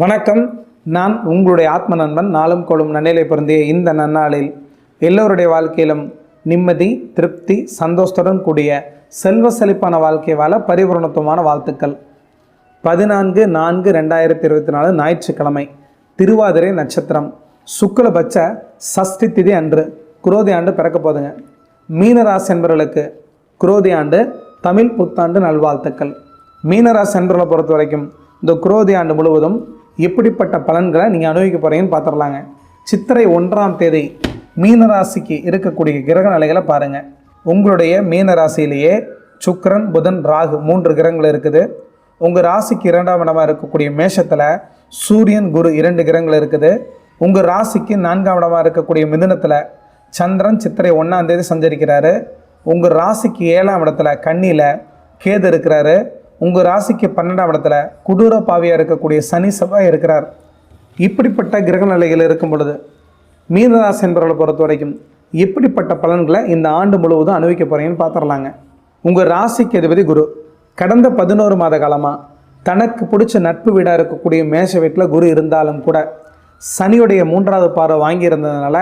வணக்கம். நான் உங்களுடைய ஆத்ம நண்பன் நாளும் கொளும் நன்னிலை பொருந்திய இந்த நன்னாளில் எல்லோருடைய வாழ்க்கையிலும் நிம்மதி திருப்தி சந்தோஷத்துடன் கூடிய செல்வ செழிப்பான வாழ்க்கை வாழ பரிபூரணத்துவமான வாழ்த்துக்கள். பதினான்கு நான்கு ரெண்டாயிரத்தி இருபத்தி நாலு ஞாயிற்றுக்கிழமை திருவாதிரை நட்சத்திரம். சுக்லபட்ச சஷ்டி திதி அன்று குரோதி ஆண்டு பிறக்க போதுங்க. மீனராசி என்பவர்களுக்கு குரோதி ஆண்டு தமிழ் புத்தாண்டு நல்வாழ்த்துக்கள். மீனராசி என்பவர்களை பொறுத்த வரைக்கும் இந்த குரோதி ஆண்டு முழுவதும் எப்படிப்பட்ட பலன்களை நீங்கள் அனுபவிக்க போகிறீங்கன்னு பார்த்துடலாங்க சித்திரை ஒன்றாம் தேதி மீனராசிக்கு இருக்கக்கூடிய கிரக நிலைகளை பாருங்கள் உங்களுடைய மீனராசியிலேயே சுக்கரன் புதன் ராகு மூன்று கிரகங்கள் இருக்குது. உங்கள் ராசிக்கு இரண்டாம் இடமாக இருக்கக்கூடிய மேஷத்தில் சூரியன் குரு இரண்டு கிரகங்கள் இருக்குது. உங்கள் ராசிக்கு நான்காம் இடமாக இருக்கக்கூடிய மிதுனத்தில் சந்திரன் சித்திரை ஒன்றாம் தேதி சஞ்சரிக்கிறாரு. உங்கள் ராசிக்கு ஏழாம் இடத்துல கண்ணியில் கேது இருக்கிறாரு. உங்கள் ராசிக்கு பன்னெண்டாம் இடத்துல குடூர பாவியாக இருக்கக்கூடிய சனி செவ்வாய் இருக்கிறார். இப்படிப்பட்ட கிரக நிலைகள் இருக்கும் பொழுது மீனராசி என்பவர்களை பொறுத்த வரைக்கும் எப்படிப்பட்ட பலன்களை இந்த ஆண்டு முழுவதும் அனுபவிக்க போகிறீங்கன்னு பார்த்துடலாங்க. உங்கள் ராசிக்கு அதிபதி குரு. கடந்த பதினோரு மாத காலமாக தனக்கு பிடிச்ச நட்பு வீடாக இருக்கக்கூடிய மேஷ வீட்டில் குரு இருந்தாலும் கூட சனியுடைய மூன்றாவது பார்வை வாங்கியிருந்ததுனால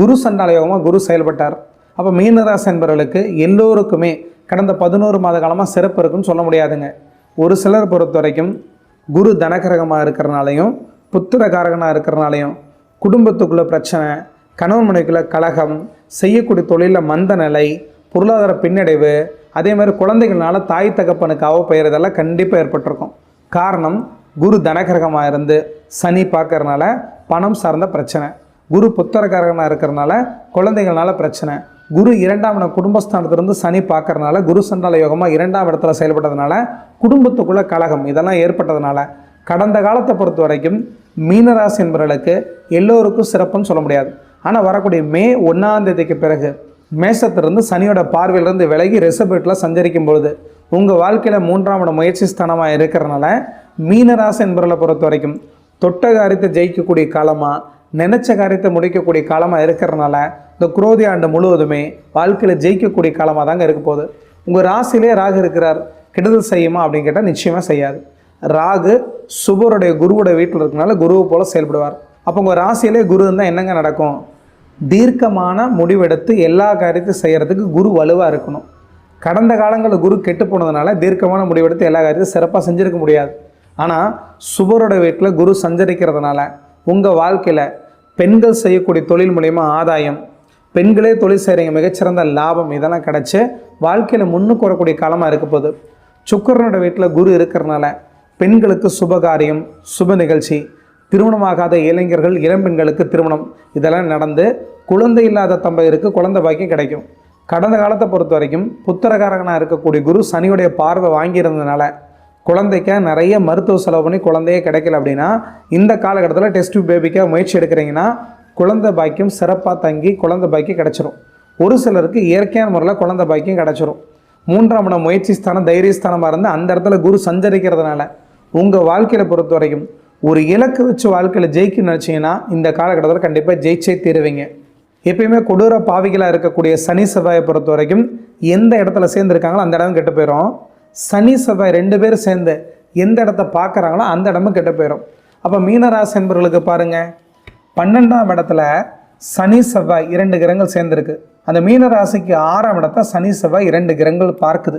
குரு சண்டாலயோகமாக குரு செயல்பட்டார். அப்போ மீனராசி என்பவர்களுக்கு எல்லோருக்குமே கடந்த பதினோரு மாத காலமாக சிறப்பு இருக்குன்னு சொல்ல முடியாதுங்க. ஒரு சிலர் பொறுத்த வரைக்கும் குரு தனகரகமாக இருக்கிறனாலையும் புத்திரகாரகனாக இருக்கிறனாலையும் குடும்பத்துக்குள்ள பிரச்சனை கணவன் கழகம் செய்யக்கூடிய தொழிலில் மந்த நிலை பொருளாதார பின்னடைவு அதே மாதிரி குழந்தைகள்னால தாய் தகப்பனுக்கு அவப்பெயர் கண்டிப்பாக ஏற்பட்டிருக்கும். காரணம் குரு தனகரகமாக இருந்து சனி பார்க்கறனால பணம் சார்ந்த பிரச்சனை. குரு புத்திரகாரகனாக இருக்கிறனால குழந்தைகள்னால பிரச்சனை. குரு இரண்டாம் இடம் குடும்பஸ்தானத்திலிருந்து சனி பார்க்கறனால குரு சண்டால யோகமாக இரண்டாம் இடத்துல செயல்பட்டதுனால குடும்பத்துக்குள்ள கலகம் இதெல்லாம் ஏற்பட்டதுனால கடந்த காலத்தை பொறுத்த வரைக்கும் மீனராசி என்பவர்களுக்கு எல்லோருக்கும் சிறப்புன்னு சொல்ல முடியாது. ஆனால் வரக்கூடிய மே ஒன்றாம் தேதிக்கு பிறகு மேசத்திலிருந்து சனியோட பார்வையிலிருந்து விலகி ரிசர்வேட்டில் சஞ்சரிக்கும் பொழுது உங்கள் வாழ்க்கையில் மூன்றாம் இடம் முயற்சி ஸ்தானமாக இருக்கிறனால மீனராசி என்பவர்களை பொறுத்த வரைக்கும் தொட்ட காரியத்தை ஜெயிக்கக்கூடிய காலமாக நினச்ச காரியத்தை முடிக்கக்கூடிய காலமாக இருக்கிறனால இந்த குரோதி ஆண்டு முழுவதுமே வாழ்க்கையில் ஜெயிக்கக்கூடிய காலமாக தாங்க இருக்க போகுது. உங்கள் ராசிலே ராகு இருக்கிறார். கெடுதல் செய்யுமா அப்படின்னு கேட்டால் நிச்சயமாக செய்யாது. ராகு சுபருடைய குருவுடைய வீட்டில் இருக்கனால குருவை போல் செயல்படுவார். அப்போ உங்கள் ராசியிலே குரு இருந்தால் என்னங்க நடக்கும்? தீர்க்கமான முடிவெடுத்து எல்லா காரியத்தையும் செய்கிறதுக்கு குரு வலுவாக இருக்கணும். கடந்த காலங்களில் குரு கெட்டு போனதுனால தீர்க்கமான முடிவெடுத்து எல்லா காரியத்தையும் சிறப்பாக செஞ்சுருக்க முடியாது. ஆனால் சுபரோட வீட்டில் குரு சஞ்சரிக்கிறதுனால உங்கள் வாழ்க்கையில் பெண்கள் செய்யக்கூடிய தொழில் மூலயமா ஆதாயம் பெண்களே தொழில் செய்கிறீங்க மிகச்சிறந்த லாபம் இதெல்லாம் கிடச்சி வாழ்க்கையில் முன்னுக்கு வரக்கூடிய காலமாக இருக்க போகுது. சுக்கரனோட வீட்டில் குரு இருக்கிறனால பெண்களுக்கு சுபகாரியம் சுப நிகழ்ச்சி திருமணமாகாத இளைஞர்கள் இளம்பெண்களுக்கு திருமணம் இதெல்லாம் நடந்து குழந்தை இல்லாத தம்பதியருக்கு குழந்தை பாக்கியம் கிடைக்கும். கடந்த காலத்தை பொறுத்த வரைக்கும் புத்திரகாரகனாக இருக்கக்கூடிய குரு சனியுடைய பார்வை வாங்கியிருந்ததுனால குழந்தைக்க நிறைய மருத்துவ செலவு பண்ணி குழந்தையே கிடைக்கல அப்படின்னா இந்த காலகட்டத்தில் டெஸ்ட் பேபிக்காக முயற்சி எடுக்கிறீங்கன்னா குழந்தை பாக்கியம் சிறப்பாக தங்கி குழந்தை பாக்கியம் கிடச்சிரும். ஒரு சிலருக்கு இயற்கையான முறையில் குழந்தை பாக்கியம் கிடச்சிரும். மூன்றாம் இடம் முயற்சி ஸ்தானம் தைரியஸ்தானமாக இருந்து அந்த இடத்துல குரு சஞ்சரிக்கிறதுனால உங்கள் வாழ்க்கையில் பொறுத்த வரைக்கும் ஒரு இலக்கு வச்சு வாழ்க்கையில் ஜெயிக்க நினச்சிங்கன்னா இந்த காலகட்டத்தில் கண்டிப்பாக ஜெயிச்சே தீருவீங்க. எப்பயுமே கொடூர பாவிகளாக இருக்கக்கூடிய சனி செவ்வாயை பொறுத்த வரைக்கும் எந்த இடத்துல சேர்ந்துருக்காங்களோ அந்த இடம் கெட்டு போயிடும் சனி செவ்வாய் ரெண்டு பேரும் சேர்ந்து எந்த இடத்த பார்க்குறாங்களோ அந்த இடமும் கெட்டு போயிடும் அப்போ மீனராசி என்பவர்களுக்கு பாருங்கள் பன்னெண்டாம் இடத்துல சனி செவ்வாய் இரண்டு கிரகங்கள் சேர்ந்துருக்கு. அந்த மீனராசிக்கு ஆறாம் இடத்த சனி செவ்வாய் இரண்டு கிரகங்கள் பார்க்குது.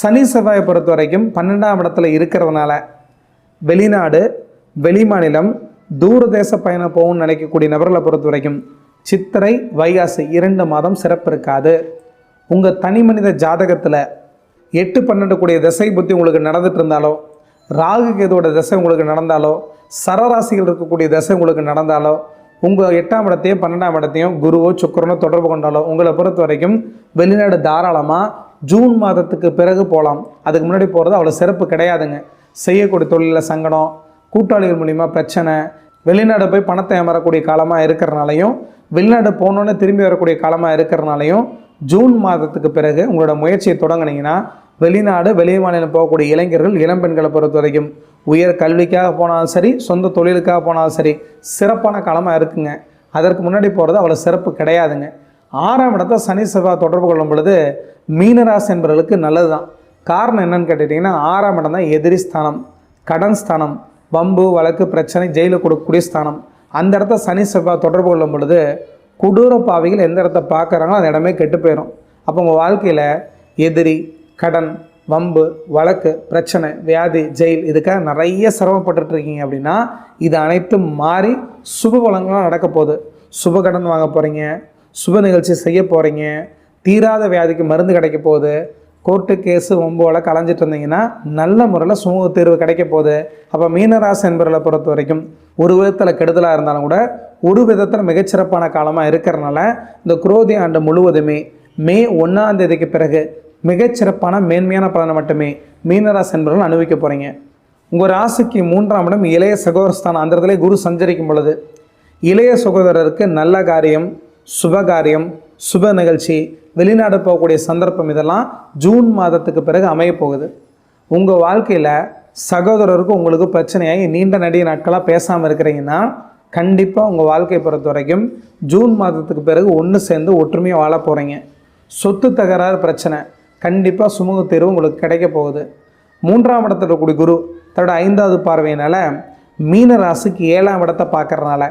சனி செவ்வாயை பொறுத்த வரைக்கும் பன்னெண்டாம் இடத்துல இருக்கிறதுனால வெளிநாடு வெளிமாநிலம் தூரதேச பயணம் போகணும்னு நினைக்கக்கூடிய நபர்களை பொறுத்த வரைக்கும் சித்திரை வைகாசி இரண்டு மாதம் சிறப்பு இருக்காது. உங்கள் தனி மனித ஜாதகத்தில் எட்டு பன்னெண்டு கூடிய திசை புத்தி உங்களுக்கு நடந்துட்டு இருந்தாலும் ராகு கேதுவோட திசை உங்களுக்கு நடந்தாலோ சரராசிகள் இருக்கக்கூடிய திசை உங்களுக்கு நடந்தாலோ உங்கள் எட்டாம் இடத்தையும் பன்னெண்டாம் இடத்தையும் குருவோ சுக்கரனோ தொடர்பு கொண்டாலோ உங்களை பொறுத்த வரைக்கும் வெளிநாடு தாராளமாக ஜூன் மாதத்துக்கு பிறகு போகலாம். அதுக்கு முன்னாடி போகிறது அவ்வளோ சிறப்பு கிடையாதுங்க. செய்யக்கூடிய தொழிலில் சங்கடம் கூட்டாளிகள் மூலிமா பிரச்சனை வெளிநாடு போய் பணத்தை ஏமாறக்கூடிய காலமாக இருக்கிறனாலையும் வெளிநாடு போனோன்னே திரும்பி வரக்கூடிய காலமாக இருக்கிறனாலையும் ஜூன் மாதத்துக்கு பிறகு உங்களோட முயற்சியை தொடங்குனீங்கன்னா வெளிநாடு வெளி மாநிலம் போகக்கூடிய இளைஞர்கள் இளம்பெண்களை பொறுத்த வரைக்கும் உயர் கல்விக்காக போனாலும் சரி சொந்த தொழிலுக்காக போனாலும் சரி சிறப்பான காலமாக இருக்குங்க. அதற்கு முன்னாடி போகிறது அவ்வளோ சிறப்பு கிடையாதுங்க. ஆறாம் இடத்த சனி செவ்வாய் தொடர்பு கொள்ளும் பொழுது மீனராசி என்பவர்களுக்கு நல்லது தான் காரணம் என்னன்னு கேட்டுட்டிங்கன்னா ஆறாம் இடம் தான் எதிரி ஸ்தானம் கடன் ஸ்தானம் வம்பு வழக்கு பிரச்சனை ஜெயிலில் கொடுக்கக்கூடிய ஸ்தானம். அந்த இடத்த சனி செவ்வாய் தொடர்பு கொள்ளும் பொழுது கொடூர பாவிகள் எந்த இடத்த பார்க்குறாங்களோ அந்த இடமே கெட்டு போயிடும் அப்போ உங்கள் வாழ்க்கையில் எதிரி கடன் வம்பு வழக்கு பிரச்சனை வியாதி ஜெயில் இதுக்காக நிறைய சிரமப்பட்டுட்டு இருக்கீங்க அப்படின்னா இது அனைத்தும் மாறி சுப பலன்களாக நடக்க போகுது. சுப கடன் வாங்க போகிறீங்க சுப நிகழ்ச்சி செய்ய போகிறீங்க தீராத வியாதிக்கு மருந்து கிடைக்க போகுது கோர்ட்டு கேஸு வம்பு வழக்கு அலைஞ்சிட்டு இருந்தீங்கன்னா நல்ல முறையில் சுமூக தீர்வு கிடைக்க போகுது. அப்போ மீனராசி என்பவர்களை பொறுத்த வரைக்கும் ஒரு விதத்தில் கெடுதலாக இருந்தாலும் கூட ஒரு விதத்தில் மிகச்சிறப்பான காலமாக இருக்கிறனால இந்த குரோதி ஆண்டு முழுவதுமே மே ஒன்றாம் தேதிக்கு பிறகு மிகச்சிறப்பான மேன்மையான பலனை மட்டுமே மீனராசி என்பவர்கள் அனுபவிக்க போகிறீங்க உங்கள் ராசிக்கு மூன்றாம் இடம் இளைய சகோதரஸ்தானம் அந்த இடத்துல குரு சஞ்சரிக்கும் பொழுது இளைய சகோதரருக்கு நல்ல காரியம் சுபகாரியம் சுப நிகழ்ச்சி வெளிநாடு போகக்கூடிய சந்தர்ப்பம் இதெல்லாம் ஜூன் மாதத்துக்கு பிறகு அமைய போகுது. உங்கள் வாழ்க்கையில் சகோதரருக்கு உங்களுக்கு பிரச்சனையாகி நீண்ட நடிகை நாட்களாக பேசாமல் இருக்கிறீங்கன்னா கண்டிப்பாக உங்கள் வாழ்க்கையை பொறுத்த வரைக்கும் ஜூன் மாதத்துக்கு பிறகு ஒன்று சேர்ந்து ஒற்றுமையாக வாழ போகிறீங்க சொத்து தகராறு பிரச்சனை கண்டிப்பாக சுமூக தேர்வு உங்களுக்கு கிடைக்க போகுது. மூன்றாம் இடத்துல இருக்கக்கூடிய குரு தன்னோட ஐந்தாவது பார்வையினால் மீன ராசிக்கு ஏழாம் இடத்தை பார்க்கறனால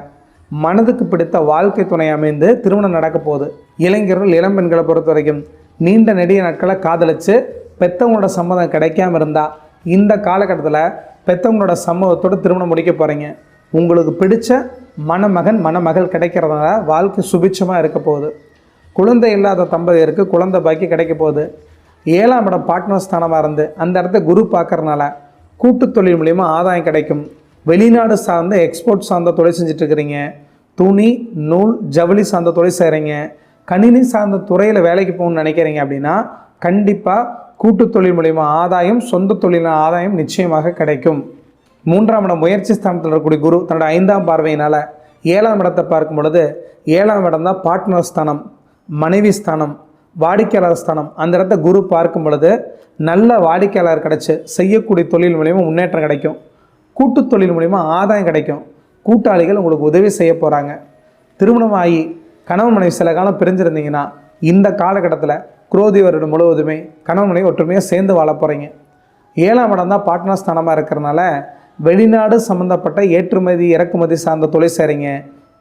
மனதுக்கு பிடித்த வாழ்க்கை துணை அமைந்து திருமணம் நடக்க போகுது. இளைஞர்கள் இளம்பெண்களை பொறுத்த வரைக்கும் நீண்ட நெடிய நாட்களை காதலித்து பெத்தவங்களோட சம்மதம் கிடைக்காம இருந்தால் இந்த காலகட்டத்தில் பெத்தவங்களோட சம்மதத்தோடு திருமணம் முடிக்க போகிறீங்க உங்களுக்கு பிடிச்ச மணமகன் மணமகள் கிடைக்கிறதுனால வாழ்க்கை சுபிட்சமாக இருக்க போகுது. குழந்தை இல்லாத தம்பதியருக்கு குழந்தை பாக்கி கிடைக்க போகுது. ஏழாம் இடம் பார்ட்னர் ஸ்தானமாக இருந்து அந்த இடத்த குரு பார்க்கறனால கூட்டு தொழில் மூலிமா ஆதாயம் கிடைக்கும். வெளிநாடு சார்ந்த எக்ஸ்போர்ட் சார்ந்த தொழில் செஞ்சிட்ருக்கிறீங்க துணி நூல் ஜவுளி சார்ந்த தொழில் செய்கிறீங்க கணினி சார்ந்த துறையில் வேலைக்கு போகணும்னு நினைக்கிறீங்க அப்படின்னா கண்டிப்பாக கூட்டு தொழில் மூலிமா ஆதாயம் சொந்த தொழிலின் ஆதாயம் நிச்சயமாக கிடைக்கும். மூன்றாம் இடம் முயற்சி ஸ்தானத்தில் இருக்கக்கூடிய குரு தன்னோட ஐந்தாம் பார்வையினால் ஏழாம் இடத்தை பார்க்கும் பொழுது ஏழாம் இடம் தான் பார்ட்னர் ஸ்தானம் மனைவி ஸ்தானம். வாடிக்கையாளர் ஸ்தானம். அந்த இடத்த குரு பார்க்கும் பொழுது நல்ல வாடிக்கையாளர் கிடச்சி செய்யக்கூடிய தொழில் மூலிமா முன்னேற்றம் கிடைக்கும். கூட்டு தொழில் மூலிமா ஆதாயம் கிடைக்கும். கூட்டாளிகள் உங்களுக்கு உதவி செய்ய போகிறாங்க திருமணமாகி கணவன் மனைவி சில காலம் பிரிஞ்சிருந்தீங்கன்னா இந்த காலகட்டத்தில் குரோதி வருடம் முழுவதுமே கணவன் மனைவி ஒற்றுமையாக சேர்ந்து வாழ போகிறீங்க ஏழாம் இடம் தான் பார்ட்னர் ஸ்தானமாக இருக்கிறனால வெளிநாடு சம்மந்தப்பட்ட ஏற்றுமதி இறக்குமதி சார்ந்த தொழில் செய்கிறீங்க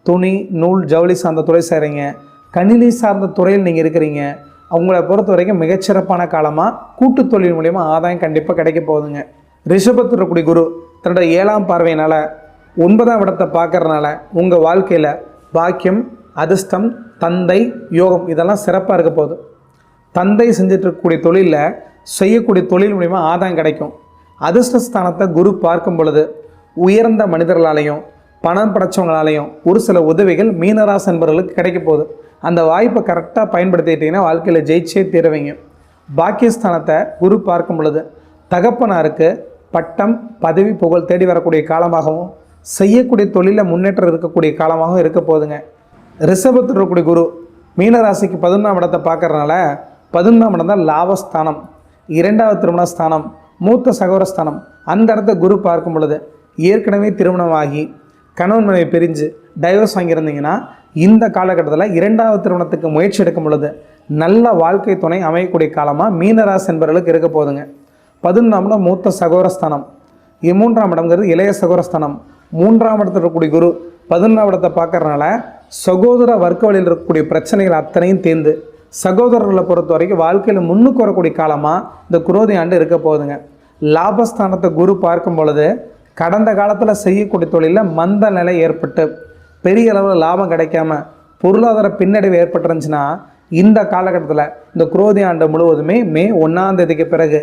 துணி நூல் ஜவுளி சார்ந்த தொழில் செய்கிறீங்க கணினி சார்ந்த துறையில் நீங்கள் இருக்கிறீங்க அவங்கள பொறுத்த வரைக்கும் மிகச்சிறப்பான காலமாக கூட்டு தொழில் மூலயமா ஆதாயம் கண்டிப்பாக கிடைக்க போகுதுங்க. ரிஷபத்தில் இருக்கக்கூடிய குரு தன்னோட ஏழாம் பார்வையினால் ஒன்பதாம் இடத்தை பார்க்குறனால உங்கள் வாழ்க்கையில் பாக்கியம் அதிர்ஷ்டம் தந்தை யோகம் இதெல்லாம் சிறப்பாக இருக்க போகுது. தந்தை செஞ்சுட்டு இருக்கக்கூடிய தொழிலில் செய்யக்கூடிய தொழில் மூலிமா ஆதாயம் கிடைக்கும். அதிர்ஷ்டஸ்தானத்தை குரு பார்க்கும் பொழுது உயர்ந்த மனிதர்களாலையும் பணம் படைச்சவங்களாலையும் ஒரு சில உதவிகள் மீனராசி என்பவர்களுக்கு கிடைக்க போகுது. அந்த வாய்ப்பை கரெக்டாக பயன்படுத்திக்கிட்டிங்கன்னா வாழ்க்கையில் ஜெயிச்சே தீரவைங்க. பாக்கியஸ்தானத்தை குரு பார்க்கும் பொழுது தகப்பனாருக்கு பட்டம் பதவி புகழ் தேடி வரக்கூடிய காலமாகவும் செய்யக்கூடிய தொழிலில் முன்னேற்றம் இருக்கக்கூடிய காலமாகவும் இருக்க போகுதுங்க. ரிஷபத்தில் இருக்கக்கூடிய குரு மீனராசிக்கு பதினொன்றாம் இடத்தை பார்க்கறனால பதினொன்றாம் இடம் தான் லாபஸ்தானம். இரண்டாவது திருமண ஸ்தானம் மூத்த சகோதரஸ்தானம் அந்த இடத்த குரு பார்க்கும் பொழுது ஏற்கனவே திருமணமாகி கணவன் மனைவி பிரிஞ்சு டைவர்ஸ் வாங்கியிருந்தீங்கன்னா இந்த காலகட்டத்தில் இரண்டாவது திருமணத்துக்கு முயற்சி எடுக்கும் பொழுது நல்ல வாழ்க்கை துணை அமையக்கூடிய காலமாக மீனராசி என்பவர்களுக்கு இருக்க போகுதுங்க. பதினொன்றாம் இடம் மூத்த சகோதரஸ்தானம். மூன்றாம் இடம்ங்கிறது இளைய சகோதரஸ்தானம். மூன்றாம் இடத்துல இருக்கக்கூடிய குரு பதினொன்றாம் இடத்தை பார்க்குறதுனால சகோதர வர்க்க வழியில் இருக்கக்கூடிய பிரச்சனைகள் அத்தனையும் தேர்ந்து சகோதரர்களை பொறுத்த வரைக்கும் வாழ்க்கையில் முன்னுக்கு வரக்கூடிய காலமாக இந்த குரோதி ஆண்டு இருக்க போகுதுங்க. லாபஸ்தானத்தை குரு பார்க்கும் பொழுது கடந்த காலத்தில் செய்யக்கூடிய தொழிலில் மந்த நிலை ஏற்பட்டு பெரிய அளவில் லாபம் கிடைக்காம பொருளாதார பின்னடைவு ஏற்பட்டுருந்துச்சுன்னா இந்த காலகட்டத்தில் இந்த குரோதி ஆண்டு முழுவதுமே மே ஒன்றாம் தேதிக்கு பிறகு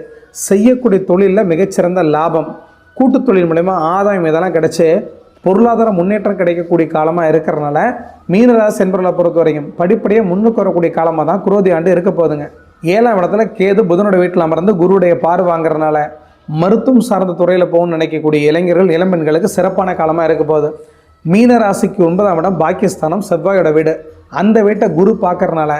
செய்யக்கூடிய தொழிலில் மிகச்சிறந்த லாபம். கூட்டுத் தொழில் மூலயமா ஆதாயம் இதெல்லாம் கிடைச்சி பொருளாதார முன்னேற்றம் கிடைக்கக்கூடிய காலமாக இருக்கிறனால மீனராசி என்பவர்களை பொறுத்த வரைக்கும் படிப்படியாக முன்னுக்கு வரக்கூடிய காலமாக தான் குரோதி ஆண்டு இருக்க போகுதுங்க. ஏழாம் இடத்துல கேது புதனோட வீட்டில் அமர்ந்து குருவுடைய பார்வை வாங்குறதுனால மருத்துவம் சார்ந்த துறையில் போகணும்னு நினைக்கக்கூடிய இளைஞர்கள் இளம்பெண்களுக்கு சிறப்பான காலமாக இருக்க போகுது. மீன ராசிக்கு ஒன்பதாம் இடம் பாகிஸ்தானம் செவ்வாயோட வீடு. அந்த வீட்டை குரு பார்க்கறனால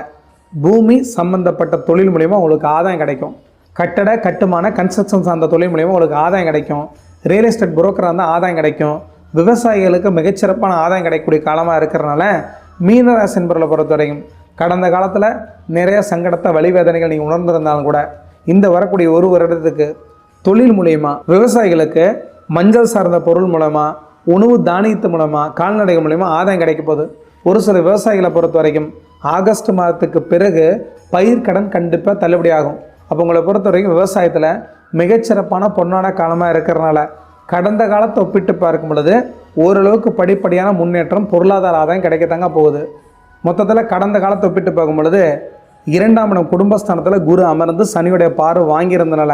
பூமி சம்பந்தப்பட்ட தொழில் மூலிமா உங்களுக்கு ஆதாயம் கிடைக்கும். கட்டட கட்டுமான கன்ஸ்ட்ரக்ஷன் சார்ந்த தொழில் மூலிமா உங்களுக்கு ஆதாயம் கிடைக்கும். ரியல் எஸ்டேட் புரோக்கராக இருந்தால் ஆதாயம் கிடைக்கும். விவசாயிகளுக்கு மிகச்சிறப்பான ஆதாயம் கிடைக்கக்கூடிய காலமாக இருக்கிறனால மீனராசி என்பவர்களை பொறுத்த வரைக்கும் கடந்த காலத்தில் நிறைய சங்கடத்தை வழிவேதனைகள் நீங்கள் உணர்ந்திருந்தாலும் கூட இந்த வரக்கூடிய ஒரு வருடத்துக்கு தொழில் மூலயமா விவசாயிகளுக்கு மஞ்சள் சார்ந்த பொருள் மூலமாக உணவு தானியத்து மூலமாக கால்நடைகள் மூலயமா ஆதாயம் கிடைக்க போகுது. ஒரு சில விவசாயிகளை பொறுத்த வரைக்கும் ஆகஸ்ட் மாதத்துக்கு பிறகு பயிர் கடன் கண்டிப்பாக தள்ளுபடி ஆகும். அப்போ உங்களை பொறுத்த வரைக்கும் விவசாயத்தில் மிகச்சிறப்பான பொன்னான காலமாக இருக்கிறனால கடந்த காலத்தை ஒப்பிட்டு பார்க்கும் பொழுது ஓரளவுக்கு படிப்படியான முன்னேற்றம் பொருளாதார ஆதாயம் கிடைக்கத்தாங்க போகுது. மொத்தத்தில் கடந்த காலத்தை ஒப்பிட்டு பார்க்கும் பொழுது இரண்டாம் இடம் குடும்பஸ்தானத்தில் குரு அமர்ந்து சனியுடைய பார்வை வாங்கியிருந்தனால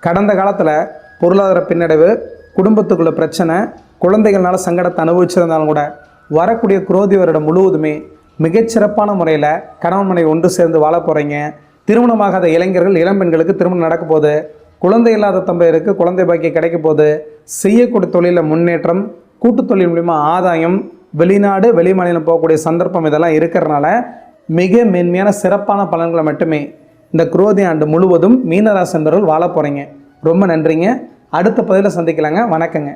கடந்த காலத்தில் பொருளாதார பின்னடைவு குடும்பத்துக்குள்ள பிரச்சனை குழந்தைகள்னால சங்கடத்தை அனுபவிச்சிருந்தாலும் கூட வரக்கூடிய குரோதி வருடம் முழுவதுமே மிகச்சிறப்பான முறையில் கணவன் மனைவி ஒன்று சேர்ந்து வாழ போகிறீங்க திருமணமாகாத இளைஞர்கள் இளம்பெண்களுக்கு திருமணம் நடக்க போகுது. குழந்தை இல்லாத தம்பையருக்கு குழந்தை பாக்கியம் கிடைக்க போகுது. செய்யக்கூடிய தொழிலில் முன்னேற்றம் கூட்டுத் தொழில் மூலிமா ஆதாயம் வெளிநாடு வெளிமாநிலம் போகக்கூடிய சந்தர்ப்பம் இதெல்லாம் இருக்கிறனால மிக மென்மையான சிறப்பான பலன்களை மட்டுமே இந்த குரோதி ஆண்டு முழுவதும் மீனராசி வாழ போகிறீங்க ரொம்ப நன்றிங்க. அடுத்த பதிவில் சந்திக்கலாங்க. வணக்கங்க.